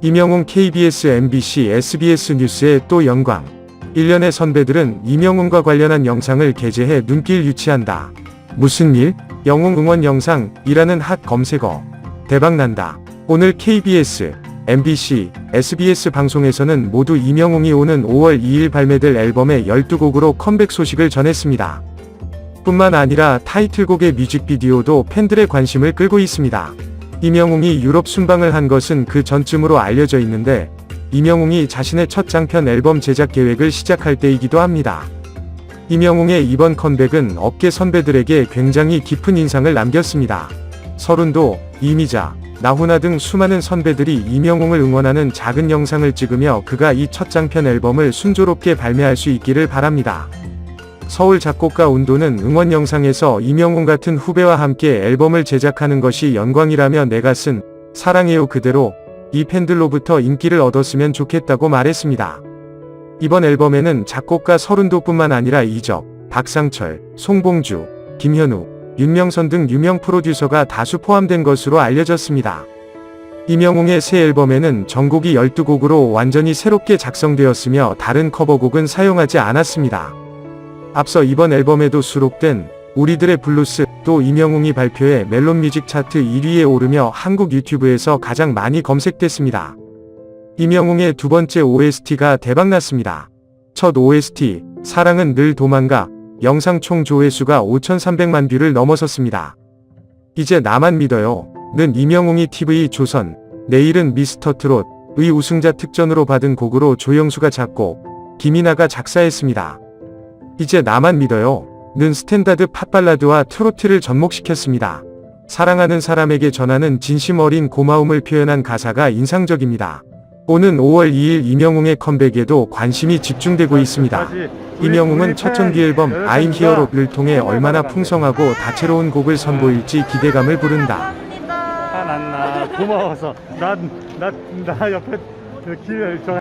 이명웅 KBS, MBC, SBS 뉴스의 또 영광. 1년의 선배들은 이명웅과 관련한 영상을 게재해 눈길 유치한다. 무슨 일? 영웅 응원 영상이라는 핫 검색어. 대박난다. 오늘 KBS, MBC, SBS 방송에서는 모두 이명웅이 오는 5월 2일 발매될 앨범의 12곡으로 컴백 소식을 전했습니다. 뿐만 아니라 타이틀곡의 뮤직비디오도 팬들의 관심을 끌고 있습니다. 이명웅이 유럽 순방을 한 것은 그 전쯤으로 알려져 있는데, 이명웅이 자신의 첫 장편 앨범 제작 계획을 시작할 때이기도 합니다. 이명웅의 이번 컴백은 업계 선배들에게 굉장히 깊은 인상을 남겼습니다. 서른도, 이미자, 나훈아 등 수많은 선배들이 이명웅을 응원하는 작은 영상을 찍으며 그가 이 첫 장편 앨범을 순조롭게 발매할 수 있기를 바랍니다. 서울 작곡가 운도는 응원 영상에서 이명웅 같은 후배와 함께 앨범을 제작하는 것이 영광이라며 내가 쓴 사랑해요 그대로 이 팬들로부터 인기를 얻었으면 좋겠다고 말했습니다. 이번 앨범에는 작곡가 서른도뿐만 아니라 이적, 박상철, 송봉주, 김현우, 윤명선 등 유명 프로듀서가 다수 포함된 것으로 알려졌습니다. 이명웅의 새 앨범에는 전곡이 12곡으로 완전히 새롭게 작성되었으며 다른 커버곡은 사용하지 않았습니다. 앞서 이번 앨범에도 수록된 우리들의 블루스 또 이명웅이 발표해 멜론 뮤직 차트 1위에 오르며 한국 유튜브에서 가장 많이 검색됐습니다. 이명웅의 두 번째 OST가 대박났습니다. 첫 OST 사랑은 늘 도망가 영상 총 조회수가 5,300만 뷰를 넘어섰습니다. 이제 나만 믿어요. 는 이명웅이 TV 조선 내일은 미스터 트롯의 우승자 특전으로 받은 곡으로 조영수가 작곡 김이나가 작사했습니다. 이제 나만 믿어요. 는 스탠다드 팝발라드와 트로트를 접목시켰습니다. 사랑하는 사람에게 전하는 진심 어린 고마움을 표현한 가사가 인상적입니다. 오는 5월 2일 이명웅의 컴백에도 관심이 집중되고 있습니다. 이명웅은 첫 정규 앨범 I'm Hero를 통해 얼마나 풍성하고 다채로운 곡을 선보일지 기대감을 부른다. 고마워서 난나 나 옆에 그 길을 저